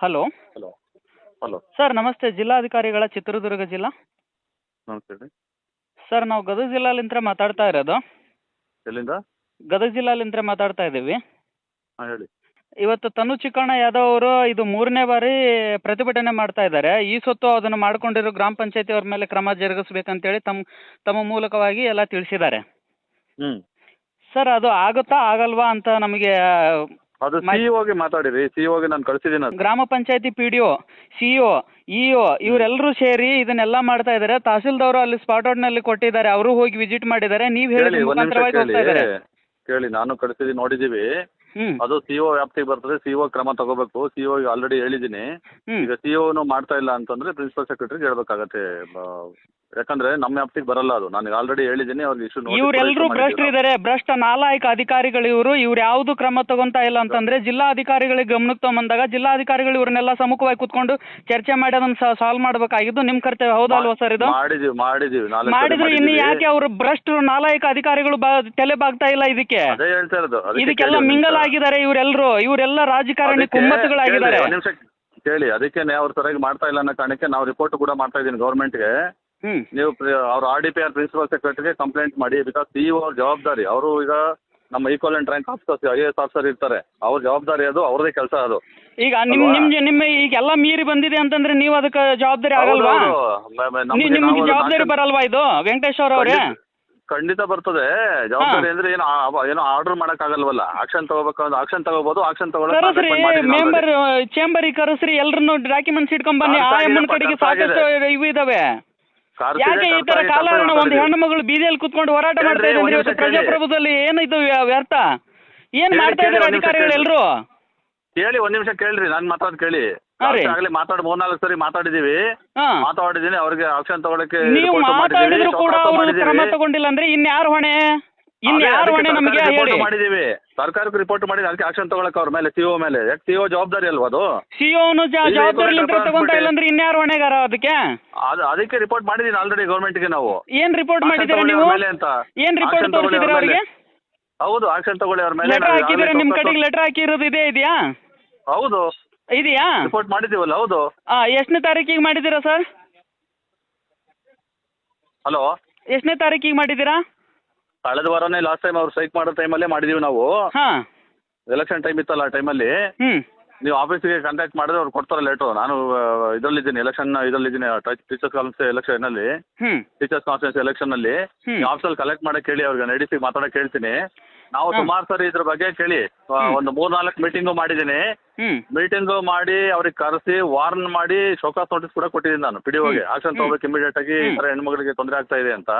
Hello. Hello. Hello. Sir ನಮಸ್ತೆ. ಜಿಲ್ಲಾಧಿಕಾರಿಗಳ ಚಿತ್ರದುರ್ಗ ಜಿಲ್ಲಾ. ನಮಸ್ತೆ ರೀ ಸರ್ ನಾವು ಗದಗ ಜಿಲ್ಲಾಲಿಂತ್ರ ಮಾತಾಡ್ತಾ ಇರೋದು. ಎಲ್ಲಿಂದ? ಗದಗ ಜಿಲ್ಲಾಲಿಂತ್ರ ಮಾತಾಡ್ತಾ ಇದ್ದೀವಿ. ಹಾಂ ಹೇಳಿ. ಇವತ್ತು ತನು ಚಿಕ್ಕಣ್ಣ ಯಾದವ್ ಅವರು ಇದು ಮೂರನೇ ಬಾರಿ ಪ್ರತಿಭಟನೆ ಮಾಡ್ತಾ ಇದ್ದಾರೆ. ಈ ಸೊತ್ತು ಅದನ್ನು ಮಾಡ್ಕೊಂಡಿರೋ ಗ್ರಾಮ ಪಂಚಾಯತಿ ಅವ್ರ ಮೇಲೆ ಕ್ರಮ ಜರುಗಿಸ್ಬೇಕಂತೇಳಿ ತಮ್ಮ ತಮ್ಮ ಮೂಲಕವಾಗಿ ಎಲ್ಲ ತಿಳಿಸಿದ್ದಾರೆ. ಹ್ಞೂ ಸರ್ ಅದು ಆಗುತ್ತಾ ಆಗಲ್ವಾ ಅಂತ ನಮಗೆ ಅದು ಸಿ ಹೋಗಿ ಮಾತಾಡಿರಿ ಸಿ ಹೋಗಿ ನಾನು ಕಳಿಸಿದ್ದೀನಿ ಅದು. ಗ್ರಾಮ ಪಂಚಾಯತಿ P D O C E O ಇವರೆಲ್ಲರೂ ಸೇರಿ ಇದನ್ನೆಲ್ಲ ಮಾಡ್ತಾ ಇದ್ದಾರೆ ತಹಸೀಲ್ದವರು ಅಲ್ಲಿ ಸ್ಪಾಟ್ ಔಟ್ನಲ್ಲಿ ಕೊಟ್ಟಿದ್ದಾರೆ ಅವರು ಹೋಗಿ ವಿಸಿಟ್ ಮಾಡಿದ್ದಾರೆ. ನೀವು ಹೇಳಿ ಹೇಳಿದ ಒಂದು ನಿಮಿಷ ಕೇಳಿ. ಕೇಳಿ ನಾನು ಕಳಿಸಿದ್ದೀನಿ ನೋಡಿದ್ದೀವಿ ಹ್ಞೂ ಅದು ಸಿಒ ಒ ವ್ಯಾಪ್ತಿಗೆ ಬರ್ತದೆ ಸಿಒ ಒ ಕ್ರಮ ತಗೋಬೇಕು. ಸಿಒ ಆಲ್ರೆಡಿ ಹೇಳಿದ್ದೀನಿ ಹ್ಞೂ ಈಗ ಸಿ ಒನು ಮಾಡ್ತಾ ಇಲ್ಲ ಅಂತಂದ್ರೆ ಪ್ರಿನ್ಸಿಪಲ್ ಸೆಕ್ರೆಟರಿಗೆ ಹೇಳ್ಬೇಕಾಗತ್ತೆ. ಬ- ಯಾಕಂದ್ರೆ ನಮ್ಮ ವ್ಯಾಪ್ತಿಗೆ ಬರಲ್ಲ ಅದು. ನಾನು ಆಲ್ರೆಡಿ ಹೇಳಿದ್ದೀನಿ ಅವ್ರಿಗೆ ಇಶ್ಯೂ ಇವರೆಲ್ಲರೂ ಭ್ರಷ್ಟರು ಇದ್ದಾರೆ ಭ್ರಷ್ಟ ನಾಲಾಯಕ ಅಧಿಕಾರಿಗಳು ಇವರು. ಇವ್ರು ಯಾವ್ದು ಕ್ರಮ ತಗೊಂತಾ ಇಲ್ಲ ಅಂತಂದ್ರೆ ಜಿಲ್ಲಾ ಅಧಿಕಾರಿಗಳಿಗೆ ಗಮನಕ್ಕೆ ತಗೊಂಬಂದಾಗ ಜಿಲ್ಲಾಧಿಕಾರಿಗಳು ಇವ್ರನ್ನೆಲ್ಲ ಸಮ್ಮುಖವಾಗಿ ಕುತ್ಕೊಂಡು ಚರ್ಚೆ ಮಾಡಿ ಅದನ್ನ ಸಾಲ್ವ್ ಮಾಡ್ಬೇಕಾಗಿದ್ದು ನಿಮ್ ಕರ್ತವ್ಯ. ಹೌದಾ ಅಲ್ವಾ ಸರ್ ಇದು? ಮಾಡಿದೀವಿ ಮಾಡಿದೀವಿ. ನಾಲ್ಕು ಸರಿ ಮಾಡಿದ್ರು ಇನ್ನು. ಯಾಕೆ ಅವರು ಭ್ರಷ್ಟರು ನಾಲಾಯಕ ಅಧಿಕಾರಿಗಳು ಬಾ ತಲೆ ಬಾಗ್ತಾ ಇಲ್ಲ ಇದಕ್ಕೆ? ಅದೇ ಹೇಳ್ತಾ ಇರೋದು. ಅದಕ್ಕೆ ಇದಕ್ಕೆಲ್ಲ ಮಿಂಗಲ್ ಆಗಿದ್ದಾರೆ ಇವರೆಲ್ಲರೂ ಇವರೆಲ್ಲ ರಾಜಕಾರಣಿ ಅದಕ್ಕೆ ಕುಮ್ಮತ್ತುಗಳಾಗಿದ್ದಾರೆ. ಕೇಳಿ, ಒಂದ್ ನಿಮಿಷ ಕೇಳಿ. ಅದಕ್ಕೆ ಅವ್ರು ಸರಿಯಾಗಿ ಮಾಡ್ತಾ ಇಲ್ಲ ಅನ್ನೋ ಕಾರಣಕ್ಕೆ ನಾವು ರಿಪೋರ್ಟ್ ಕೂಡ ಮಾಡ್ತಾ ಇದ್ದೀನಿ ಗೌರ್ಮೆಂಟ್ಗೆ ಹ್ಮ್. ನೀವು ಪ್ರಿ- ಅವ್ರ R D P R principal ಸೆಕ್ರೆಟರಿಗೆ complaint ಮಾಡಿ ಬಿಕಾಸ್ ಸಿ ಅವ್ರ ಜವಾಬ್ದಾರಿ. ಅವರು ಈಗ ನಮ್ಮ equal and rank officers I A S officer ಇರ್ತಾರೆ. ಅವ್ರ ಜವಾಬ್ದಾರಿ ಅದು ಅವ್ರದೇ ಕೆಲಸ ಅದು. ಈಗ ನಿಮ್ ಅಲ್ವಾ? ನಿಮ್ ನಿಮ್ಮ ಈಗೆಲ್ಲ ಮೀರಿ ಬಂದಿದೆ ಅಂತಂದ್ರೆ ನೀವು ಅದಕ್ಕೆ ಜವಾಬ್ದಾರಿ ಆಗಲ್ವಾ? ಹೌದು, ಮ- ಮ- ನಮ್ಗೆ ನಿ- ನಿಮ್ಗೆ ನಾವು ಜವಾಬ್ದಾರಿ sanction- ಬರಲ್ವಾ ಇದು ವೆಂಕಟೇಶ್ ಅವರೇ? ಖಂಡಿತ- ಖಂಡಿತ ಬರ್ತದೆ. ಜವಾಬ್ದಾರಿ ಅಂದ್ರೆ ಏನು ಏನೋ ಆರ್ಡರ್ ಮಾಡಕ್ ಆಗಲ್ವಲ್ಲ. ಆಕ್ಷನ್ ತಗೋಬೇಕು ಆಕ್ಷನ್ ತಗೋಬಹುದು ಆಕ್ಷನ್ ಕರೆಸ್ರಿ ಮೆಂಬರ್ ಚೇಂಬರಿಗೆ ಕರೆಸ್ರಿ ಎಲ್ರನ್ನು ಡಾಕ್ಯುಮೆಂಟ್ಸ್ ಇಟ್ಕೊಂಡ್ ಬನ್ನಿ. ಆ ಕಡೆಗೆ. ಸಾಕಷ್ಟು ಇವು ಇದಾವೆ. ಯಾಕೆ ಈ ತರ ಕಾಲಹರಣ ಒಂದು ಹೆಣ್ಣು ಮಗಳು ಬೀದಿಯಲ್ಲಿ ಕುತ್ಕೊಂಡು ಹೋರಾಟ ಮಾಡ್ತಾ ಇದ್ದಾರೆ ಇವತ್ತು. ಪ್ರಜಾಪ್ರಭುತ್ವದಲ್ಲಿ ಏನು ಇದು ವ್ಯರ್ಥ? ಏನ್ ಮಾಡ್ತಾ ಇದ್ದಾರೆ ಒಂದ್ ನಿಮಿಷ ಅಧಿಕಾರಿಗಳು. ಎಲ್ರು? ಕೇಳಿ ಒಂದ್ ನಿಮಿಷ ಕೇಳ್ರಿ ನಾನು ಮಾತಾಡ್ ಕೇಳಿ. ಆಗ್ಲೇ ಮಾತಾಡಿ ಮೂರ್ನಾಲ್ಕು ಸರಿ ಮಾತಾಡಿದೀವಿ. ಮಾತಾಡಿದೀನಿ ಅವ್ರಿಗೆ ಆಕ್ಷನ್ ತಗೊಳಕ್ಕೆ ನೀವು ಮಾತಾಡಿದ್ರು ಕೂಡ ಅವರು ಕ್ರಮ ತಗೊಂಡಿಲ್ಲ ಅಂದ್ರೆ ಇನ್ಯಾರು ಹೊಣೆ? ಇನ್ ಯಾರು ಹೊಣೆ ನಮಗೆ ಹೇಳಿ. ಮಾಡಿದೀವಿ. ಸರ್ಕಾರಕ್ಕೆ ರಿಪೋರ್ಟ್ ಮಾಡಿ ಅದಕ್ಕೆ ಆಕ್ಷನ್ ತಗೊಳಕ್ಕೆ ಅವ್ರ ಮೇಲೆ ಸಿಒ ಮೇಲೆ. ಯಾಕೆ ಸಿಒ ಜವಾಬ್ದಾರಿ ಅಲ್ವಾ ಅದು? ಇಲ್ಲಿ ಜವಾಬ್ದಾರಿ ತಗೊಂತ ಇಲ್ಲ ಅಂದ್ರೆ ಇನ್ಯಾರು ಹೊಣೆಗಾರ ಅದಕ್ಕೆ? ಅದು ಅದಕ್ಕೆ ರಿಪೋರ್ಟ್ ಮಾಡಿದೀನಿ ಆಲ್ರೆಡಿ ಗೌರ್ಮೆಂಟ್ಗೆ ನಾವು. ಏನ್ ರಿಪೋರ್ಟ್ ಮಾಡಿದ್ದೀರಾ ನೀವು? ಅಂತ. ಏನ್ ರಿಪೋರ್ಟ್ ತೋರಿಸಿದ್ರೆ ಅವ್ರ ಅವ್ರಿಗೆ? ಹೌದು ಆಕ್ಷನ್ ತಗೊಳ್ಳಿ ಅವ್ರ ಮೇಲೆ. ಲೆಟರ್ ಹಾಕಿದ್ರೆ ನಿಮ್ ಕಡೆಗೆ? ಲೆಟರ್ ಹಾಕಿರೋದು ಇದೇ ಇದೆಯಾ? ಹೌದು. ಇದೆಯಾ? ರಿಪೋರ್ಟ್ ಮಾಡಿದ್ದೀವಲ್ಲ ಹೌದು. ಆ, ಎಷ್ಟನೇ ತಾರೀಕಿಗೆ ಮಾಡಿದ್ದೀರಾ ಸರ್? ಹಲೋ? ಎಷ್ಟನೇ ತಾರೀಕಿಗೆ ಮಾಡಿದ್ದೀರಾ? ಕಳೆದ ವಾರನೇ ಲಾಸ್ಟ್ ಟೈಮ್ ಅವ್ರು ಸೈಕ್ ಮಾಡೋ ಟೈಮಲ್ಲೇ ಮಾಡಿದ್ದೀವಿ ನಾವು. ಹಾ. ಎಲೆಕ್ಷನ್ ಟೈಮ್ ಇತ್ತಲ್ಲ ಆ ಟೈಮಲ್ಲಿ ಹ್ಮ್. ನೀವು ಆಫೀಸಿಗೆ ಕಾಂಟ್ಯಾಕ್ಟ್ ಮಾಡಿದ್ರೆ ಅವ್ರು ಕೊಡ್ತಾರೆ ಲೆಟ್ರು ನಾನು ಇದರಲ್ಲಿದ್ದೀನಿ ಎಲೆಕ್ಷನ್ ಇದರಲ್ಲಿದ್ದೀನಿ ಟೀಚರ್ಸ್ ಕಾನ್ಫರೆನ್ಸ್ ಎಲೆಕ್ಷನ್ ಅಲ್ಲಿ. ಟೀಚರ್ಸ್ ಕಾನ್ಫರೆನ್ಸ್ ಎಲೆಕ್ಷನ್ ಅಲ್ಲಿ. ನೀವು ಆಫೀಸಲ್ಲಿ ಕಲೆಕ್ಟ್ ಮಾಡಕ್ಕೆ ಹೇಳಿ ಅವ್ರಿಗೆ ನಡೆಸಿ ಮಾತಾಡಕ್ಕೆ ಕೇಳ್ತೀನಿ. ನಾವು ಹಾ. ಸುಮಾರು ಸರಿ ಇದ್ರ ಬಗ್ಗೆ ಕೇಳಿ. ಒಂದು ಮೂರ್ನಾಲ್ಕು ಮೀಟಿಂಗು ಮಾಡಿದ್ದೀನಿ. ಮೀಟಿಂಗ್ ಮಾಡಿ ಅವ್ರಿಗೆ ಕರೆಸಿ ವಾರ್ನ್ ಮಾಡಿ ಶೋಕಾಸ್ ನೋಟಿಸ್ ಕೂಡ ಕೊಟ್ಟಿದ್ದೀನಿ ನಾನು ಪಿ ಡಿ ಒಗೆ ಆಕ್ಷನ್. ತಗೋಬೇಕು ಇಮಿಡಿಯೇಟ್ ಆಗಿ ಈ ತರ ಥರ ಹೆಣ್ಮಗಳಿಗೆ ತೊಂದರೆ ಆಗ್ತಾ ಇದೆ ಅಂತ.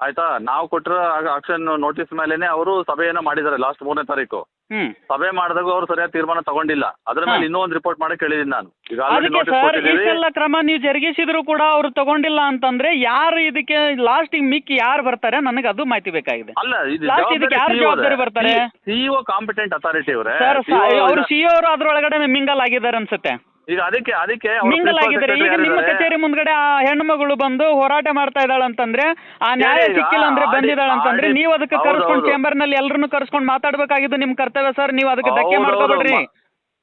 ಆಯ್ತಾ? ನಾವು ಕೊಟ್ಟಿರೋ ಆಕ್ಷನ್ ನೋಟಿಸ್ ಮೇಲೆನೆ ಅವರು ಸಭೆಯನ್ನ ಮಾಡಿದ್ದಾರೆ ಲಾಸ್ಟ್ ಮೂರನೇ ತಾರೀಕು. ಹ್ಮ್. ಸಭೆ ಮಾಡಿದಾಗ ಅವರು ಸರಿಯಾದ ತೀರ್ಮಾನ ತಗೊಂಡಿಲ್ಲ. ಅದ್ರ ಮೇಲೆ. ಇನ್ನೂ ಒಂದು ರಿಪೋರ್ಟ್ ಮಾಡಕ್ಕೆ ಹೇಳಿದೀನಿ ನಾನು. ಈಗ ಅದಕ್ಕೆ ಸರ್ ಕೊಟ್ಟಿದ್ದೀವಿ ಇಷ್ಟೆಲ್ಲ ಕ್ರಮ ನೀವು ಜರುಗಿಸಿದ್ರು ಕೂಡ ಅವ್ರು ತಗೊಂಡಿಲ್ಲ ಅಂತಂದ್ರೆ ಯಾರು ಇದಕ್ಕೆ ಲಾಸ್ಟ್ ಮಿಕ್ ಯಾರು ಬರ್ತಾರೆ? ನನಗೆ ಅದು ಮಾಹಿತಿ ಬೇಕಾಗಿದೆ. ಅಲ್ಲ ಇದು Last ಇದಕ್ಕೆ ಯಾರು ಜವಾಬ್ದಾರಿ ಬರ್ತಾರೆ? ಸಿಇಒ ಕಾಂಪಿಟೆಂಟ್ ಅಥಾರಿಟಿ ಅವರೇ ಸರ್ ಅವರು. ಸಿ ಅವರು ಅದ್ರೊಳಗಡೆ ಮಿಂಗಲ್ ಆಗಿದ್ದಾರೆ ಅನ್ಸುತ್ತೆ. ಈಗ ಅದಕ್ಕೆ ಅದಕ್ಕೆ ಅವ್ರ ಮಿಂಗಲ್ principal ಆಗಿದ್ದಾರೆ ಈಗ ನಿಮ್ಮ ಯಾರಿದ್ದಾರೆ? ಕಚೇರಿ ಮುಂದ್ಗಡೆ ಆ ಹೆಣ್ಣು ಮಗಳು ಬಂದು ಹೋರಾಟ ಮಾಡ್ತಾ ಇದ್ದಾಳೆ ಅಂತಂದ್ರೆ ಆ ನ್ಯಾಯ ಈಗ ಸಿಕ್ಕಿಲ್ಲ ಅಂದ್ರೆ ಆಡಿ- ಬಂದಿದ್ದಾಳೆ ಅಂತಂದ್ರೆ ಆಡಿ- ನೀವು ಅದಕ್ಕೆ ಹೌದು, ಕರ್ಸ್ಕೊಂಡು ಹೌದು. ಚೇಂಬರ್ನಲ್ಲಿ ಎಲ್ಲರನ್ನು ಕರ್ಸ್ಕೊಂಡು ಮಾತಾಡ್ಬೇಕಾಗಿದ್ದು ನಿಮ್ ಕರ್ತವ್ಯ ಸರ್ ನೀವು ಅದಕ್ಕೆ ಧಕ್ಕೆ ಹೌದು, ಹೌದು, ಮಾಡ್ಕೋಬೇಡ್ರಿ ಮ-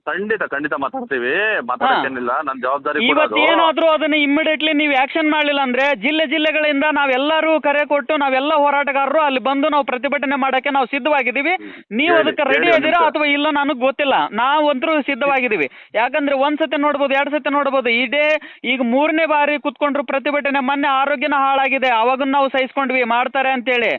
ಖಂಡಿತ ಖಂಡಿತ ಮಾತಾಡ್ತೀವಿ. ಮಾತಾಡಕ್ಕೇನಿಲ್ಲ. ನನ್ನ ಜವಾಬ್ದಾರಿ ಕೂಡ ಇವತ್ತು ಅದು. ಏನಾದ್ರೂ ಅದನ್ನ ಇಮಿಡಿಯೇಟ್ಲಿ ನೀವು ಆಕ್ಷನ್ ಮಾಡಲಿಲ್ಲ ಅಂದ್ರೆ ಜಿಲ್ಲೆ ಜಿಲ್ಲೆಗಳಿಂದ ನಾವೆಲ್ಲರೂ ಕರೆ ಕೊಟ್ಟು ನಾವೆಲ್ಲ ಹೋರಾಟಗಾರರು ಅಲ್ಲಿ ಬಂದು ನಾವು ಪ್ರತಿಭಟನೆ ಮಾಡಕ್ಕೆ ನಾವು ಸಿದ್ಧವಾಗಿದ್ದೀವಿ. ನೀವು ಹೇಳಿ, ಅದಕ್ಕೆ ರೆಡಿ ಹೇಳಿ ಒಂದು ಇದ್ದೀರಾ ನಿಮಿಷ. ಅಥವಾ ಇಲ್ಲ ನನಗೆ ಗೊತ್ತಿಲ್ಲ. ನಾವಂತರೂ ಸಿದ್ಧವಾಗಿದ್ದೀವಿ. ಯಾಕಂದ್ರೆ ಒಂದ್ ಸತಿ ನೋಡ್ಬೋದು ಎರಡ್ ಸತಿ ನೋಡ್ಬೋದು ಇದೇ ಈಗ ಮೂರನೇ ಬಾರಿ ಕುತ್ಕೊಂಡ್ರು ಪ್ರತಿಭಟನೆ ಮೊನ್ನೆ ಆರೋಗ್ಯನ ಹಾಳಾಗಿದೆ. ಅವಾಗ ನಾವು ಸಹಿಸ್ಕೊಂಡ್ವಿ ಮಾಡ್ತಾರೆ ಅಂತೇಳಿ.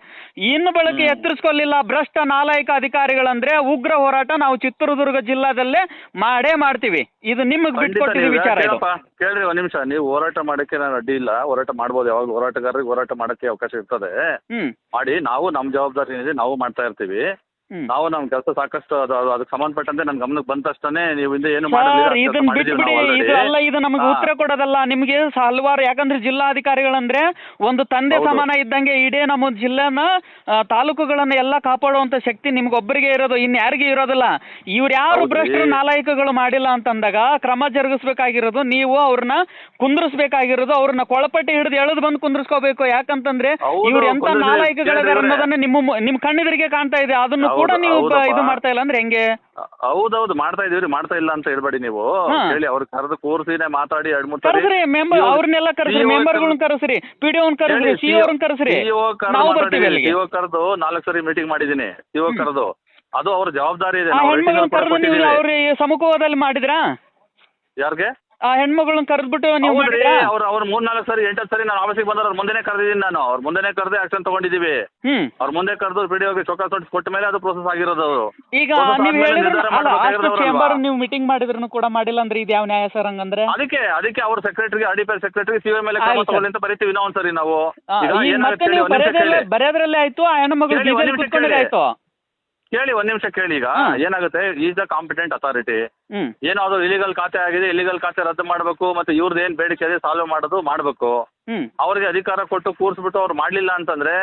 ಇನ್ನು ಬಳಕೆ ಎತ್ತರಿಸ್ಕೊಲಿಲ್ಲ ಭ್ರಷ್ಟ ನಾಲಾಯಕ ಅಧಿಕಾರಿಗಳಂದ್ರೆ ಉಗ್ರ ಹೋರಾಟ ನಾವು ಚಿತ್ರದುರ್ಗ ಜಿಲ್ಲಾದಲ್ಲೇ ಮಾಡೇ ಮಾಡ್ತೀವಿ. ಇದು ನಿಮಗೆ ನೀವು ವಿಚಾರ ಇದು. ಕೇಳ್ರಿ ಒಂದ್ ನಿಮಿಷ. ನೀವು ಹೋರಾಟ ಮಾಡಕ್ಕೆ ನಾನು ಅಡ್ಡಿ ಇಲ್ಲ. ಹೋರಾಟ ಮಾಡ್ಬೋದು. ಯಾವಾಗ ಹೋರಾಟಗಾರರಿಗೆ ಹೋರಾಟ ಮಾಡಕ್ಕೆ ಅವಕಾಶ ಇರ್ತದೆ. ಹ್ಮ್. ಮಾಡಿ ನಾವು ನಮ್ಮ ಜವಾಬ್ದಾರಿ ಏನಿದೆ ನಾವು ಮಾಡ್ತಾ ಇರ್ತೀವಿ. ನಾವು ನಮ್ಮ ಕೆಲಸ ಸಾಕಷ್ಟು ಅದು ಅದು ಅದಕ್ಕೆ ಸಂಬಂಧಪಟ್ಟಂತೆ ನನ್ನ ಗಮನಕ್ಕೆ ಬಂದ ತಕ್ಷಣ ನೀವು ಹಿಂದೆ ಏನು ಸರ್ ಮಾಡಿಲ್ಲ ಇದನ್ನ ಬಿಟ್ಬಿಡಿ ಇದು ಅಲ್ಲ ಇದು ನಮಗೆ ಉತ್ತರ ಕೊಡೋದಲ್ಲ. ನಿಮಗೆ ಹಲವಾರು ಯಾಕಂದ್ರೆ ಜಿಲ್ಲಾಧಿಕಾರಿಗಳಂದ್ರೆ ಒಂದು ತಂದೆ ಹೌದು. ಸಮಾನ ಇದ್ದಂಗೆ ಇಡೀ ನಮ್ಮ ಜಿಲ್ಲೆನ ಆ, ತಾಲೂಕುಗಳನ್ನ ಎಲ್ಲ ಕಾಪಾಡುವಂತ ಶಕ್ತಿ ನಿಮ್ಗೊಬ್ಬರಿಗೆ ಇರೋದು ಇನ್ ಯಾರಿಗೆ ಇರೋದಿಲ್ಲ. ಇವ್ರು ಯಾರು ಹೌದ್ರಿ. ಭ್ರಷ್ಟರು ನಾಲಾಯಕಗಳು ಮಾಡಿಲ್ಲ ಅಂತಂದಾಗ ಕ್ರಮ ಜರುಗಿಸ್ಬೇಕಾಗಿರೋದು ನೀವು ಅವ್ರನ್ನ ಕುಂದ್ರಿಸ್ಬೇಕಾಗಿರೋದು ಅವ್ರನ್ನ ಕೊಳಪಟ್ಟಿ ಹಿಡಿದು ಎಳೆದು ಬಂದು ಕುಂದ್ರಿಸ್ಕೋಬೇಕು. ಯಾಕಂತಂದ್ರೆ ಹೌದು, ಇವ್ರು ಎಂತ ಕುಂದ್ರಿಸಿ- ನಾಲಾಯಕಗಳಿದ್ದಾರೆ ಅನ್ನೋದನ್ನ ನಿಮ್ಮ ನಿಮ್ ಕಣ್ಣೆದುರಿಗೆ ಕಾಣ್ತಾ ಇದೆ. ಅದನ್ನು ಕೂಡ ನೀವು ಇದು ಮಾಡ್ತಾ ಇಲ್ಲ ಅಂದ್ರೆ ಹೆಂಗೆ? ಹೌದೌದು ಮಾಡ್ತಾ ಇದೀವಿ ಮಾಡ್ತಾ ಇಲ್ಲ ಅಂತ ಹೇಳ್ಬೇಡಿ ನೀವು. ಹೇಳಿ ಅವ್ರ ಕರೆದು ಕೂರ್ಸಿನೇ ಮಾತಾಡಿ ಎರಡ್ ಮೂರ್ ಸರಿ. ಕರೆಸ್ರಿ ಮೆಂಬರ್ ಅವ್ರನ್ನೆಲ್ಲ ಕರೆಸ್ರಿ ಮೆಂಬರ್ಗಳನ್ನ ಕರೆಸ್ರಿ ಪಿ ಡಿ ಕರೆಸ್ರಿ ಸಿ ಅವ್ರನ್ನ ಕರೆಸ್ರಿ. ನಾವು ಬರ್ತೀವಿ ಅಲ್ಲಿಗೆ. ಸಿಒ ಕರೆದು ನಾಲ್ಕು ಸರಿ ಮೀಟಿಂಗ್ ಮಾಡಿದೀನಿ ಸಿಒ ಕರೆದು. ಅದು ಅವ್ರ ಜವಾಬ್ದಾರಿ ಇದೆ ನಾವು ಹೆಣ್ಮಗಳನ್ನ rating ಕೂಡ ಕರೆದು ನೀವು ಕೊಟ್ಟಿದ್ದೀವಿ. ಅವ್ರ ಸಮ್ಮುಖದಲ್ಲಿ ಮಾಡಿದ್ರಾ? ಯಾರ್ಗೆ? ಆ ಹೆಣ್ಮಗಳನ್ನ ಕರೆದ್ಬಿಟ್ಟು ನೀವು ಅವ್ರ ಮಾಡಿದ್ರಾ ಅವ್ರು ಅವ್ರು ಮೂರ್ ನಾಲ್ಕು ಸರಿ ಎಂಟತ್ತು ಸರಿ ನಾನು ಆಫೀಸಿಗೆ ಬಂದ್ರೆ ಅವ್ರ ಮುಂದೆನೆ ಕರೆದಿದ್ದೀನಿ ನಾನು ಅವ್ರ ಮುಂದೆನೆ ಕರೆದು ಆಕ್ಷನ್ ತಗೊಂಡಿದ್ದೀವಿ ಹ್ಮ್ ಅವ್ರ ಮುಂದೆ ಕರೆದು ವಿಡಿಯೋಗೆ ಚೊಕ್ಕ ನೋಟಿಸ್ ಕೊಟ್ಟ ಮೇಲೆ ಅದು ಪ್ರೊಸೆಸ್ ಆಗಿರೋದು ಅವರು ಈಗ process ನೀವು ಆದ್ಮೇಲೆ ಹೇಳಿದ್ರೆ ನಿರ್ಧಾರ ಅಲ್ಲ ಅಷ್ಟು ಚೇಂಬರ್? ನೀವು ಮೀಟಿಂಗ್ ಮಾಡಿದ್ರು ಕೂಡ ಮಾಡಿಲ್ಲ ಅಂದ್ರೆ ಇದು ಯಾವ ನ್ಯಾಯ ಸರ್ ಹಂಗಂದ್ರೆ ಅದಕ್ಕೆ ಅದಕ್ಕೆ ಅವ್ರ ಸೆಕ್ರೆಟರಿ ಅಡಿಪಿ ಸೆಕ್ರೆಟರಿ ಸಿವಿ ಮೇಲೆ ಕ್ರಮ ಆಯ್ತು. ತಗೊಳ್ಳಿ ಅಂತ ಬರೀತೀವಿ ನಾವು ಒಂದ್ಸರಿ ನಾವು ಆ, ಈಗ ಈಗ ಏನಾಗುತ್ತೆ ಮತ್ತೆ ಹೇಳಿ, ನೀವು ಒಂದ್ ನಿಮಿಷ ಬರೆಯೋದ್ರಲ್ಲೇ ಕೇಳಿ. ಬರೆಯೋದ್ರಲ್ಲೇ ಆಯ್ತು ಆ ಹೆಣ್ಮಗಳು ಕೇಳಿ, ಒಂದ್ ನಿಮಿಷ ಕೇಳಿ. ಆಯ್ತು ಕೇಳಿ ಒಂದ್ ನಿಮಿಷ ಕೇಳಿ ಈಗ. ಏನಾಗುತ್ತೆ? ಈಸ್ ದ ಕಾಂಪಿಟೆಂಟ್ ಅಥಾರಿಟಿ ಏನಾದ್ರು ಇಲಿಗಲ್ ಖಾತೆ ಆಗಿದೆ ಇಲಿಗಲ್ ಖಾತೆ ರದ್ದು ಮಾಡಬೇಕು ಮತ್ತೆ ಇವ್ರದ್ದು ಏನ್ ಬೇಡಿಕೆ ಇದೆ ಸಾಲ್ವ್ ಮಾಡೋದು ಮಾಡಬೇಕು. ಹ್ಮ್. ಅವ್ರಿಗೆ ಅಧಿಕಾರ ಕೊಟ್ಟು ಕೂರಿಸ್ಬಿಟ್ಟು ಅವ್ರು ಮಾಡ್ಲಿಲ್ಲ ಅಂತಂದ್ರೆ.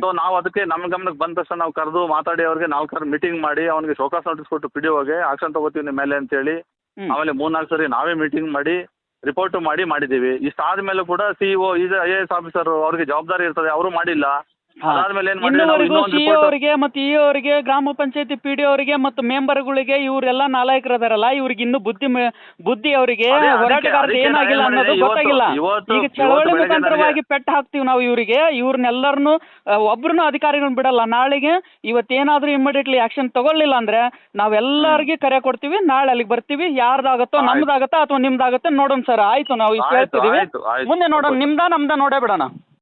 ಸೊ ನಾವು ಅದಕ್ಕೆ ನಮ್ಮ ಗಮನಕ್ಕೆ ಬಂದ ತಕ್ಷಣ ನಾವು ಕರೆದು ಮಾತಾಡಿ ಅವ್ರಿಗೆ ನಾಲ್ಕರ ಮೀಟಿಂಗ್ ಮಾಡಿ ಅವ್ನಿಗೆ ಶೋಕಾಸ್ ನೋಟಿಸ್ ಕೊಟ್ಟು ಪಿ ಡಿ ಹೋಗಿ ಆಕ್ಷನ್ ತಗೋತೀವಿ ನಿಮ್ಮ ಮೇಲೆ ಅಂತೇಳಿ ಹೇಳಿ ಆಮೇಲೆ ಮೂರ್ನಾಲ್ಕು ಸರಿ ನಾವೇ ಮೀಟಿಂಗ್ ಮಾಡಿ ರಿಪೋರ್ಟ್ ಮಾಡಿ ಮಾಡಿದ್ದೀವಿ ಇಷ್ಟಾದ್ಮೇಲೆ ಕೂಡ ಸಿಇಒ ಇದು ಐ ಎ ಎಸ್ ಆಫೀಸರ್ ಅವ್ರಿಗೆ ಜವಾಬ್ದಾರಿ ಇರ್ತದೆ ಅವರು ಮಾಡಿಲ್ಲ. ಅದಾದ್ಮೇಲೆ ಏನ್ ಮಾಡಿದ್ವಿ ನಾವು ಇನ್ನೊಂದು ಸಿ ರಿಪೋರ್ಟ್ ಅವರಿಗೆ ಮತ್ತೆ ಇ ಅವರಿಗೆ ಗ್ರಾಮ ಪಂಚಾಯತಿ ಪಿ ಡಿ ಅವರಿಗೆ ಮತ್ತು ಮೆಂಬರ್ಗಳಿಗೆ ಇವರೆಲ್ಲ ನಾಲಾಯಕರು ಅದಾರಲ್ಲ ಇವ್ರಿಗೆ ಇನ್ನು ಬುದ್ಧಿ ಮೆ- ಬುದ್ಧಿ ಅವರಿಗೆ ಅದೇ, ಅದಕ್ಕೆ- ಹೋರಾಟಗಾರರು ಅದಕ್ಕೆ ಏನಾಗಿಲ್ಲ ನಾನು ಅನ್ನೋದು ಗೊತ್ತಾಗಿಲ್ಲ. ಇವತ್ತು- ಈಗ ಇವತ್ತು ಚಳವಳಿ ಬೆಳಗ್ಗೆ ಮುಖಾಂತರವಾಗಿ ಪೆಟ್ಟು ಹಾಕ್ತೀವಿ ನಾವು ಇವರಿಗೆ ಇವ್ರನ್ನೆಲ್ಲರನ್ನು ಒಬ್ರನ್ನೂ ಅಧಿಕಾರಿಗಳನ್ನ ಬಿಡಲ್ಲ. ನಾಳೆಗೆ ಇವತ್ತೇನಾದ್ರೂ ಇಮಿಡಿಯೇಟ್ಲಿ ಆಕ್ಷನ್ ತಗೊಳ್ಳಿಲ್ಲ ಅಂದ್ರೆ ನಾವೆಲ್ಲರಿಗೆ ಕರೆ ಕೊಡ್ತೀವಿ ನಾಳೆ ಅಲ್ಲಿಗೆ ಬರ್ತೀವಿ ಯಾರ್ದಾಗತ್ತೋ ಆಯ್ತು. ನಮ್ದಾಗತ್ತೋ ಅಥವಾ ನಿಮ್ದಾಗತ್ತೋ ನೋಡೋಣ ಸರ್. ಆಯ್ತು ನಾವು ಇಷ್ಟು ಆಯ್ತು, ಹೇಳ್ತಿದೀವಿ ಆಯ್ತು, ಆಯ್ತು. ಮುಂದೆ ನೋಡೋಣ ನಿಮ್ದ ನಮ್ದ ನೋಡೇ ಬಿಡೋಣ.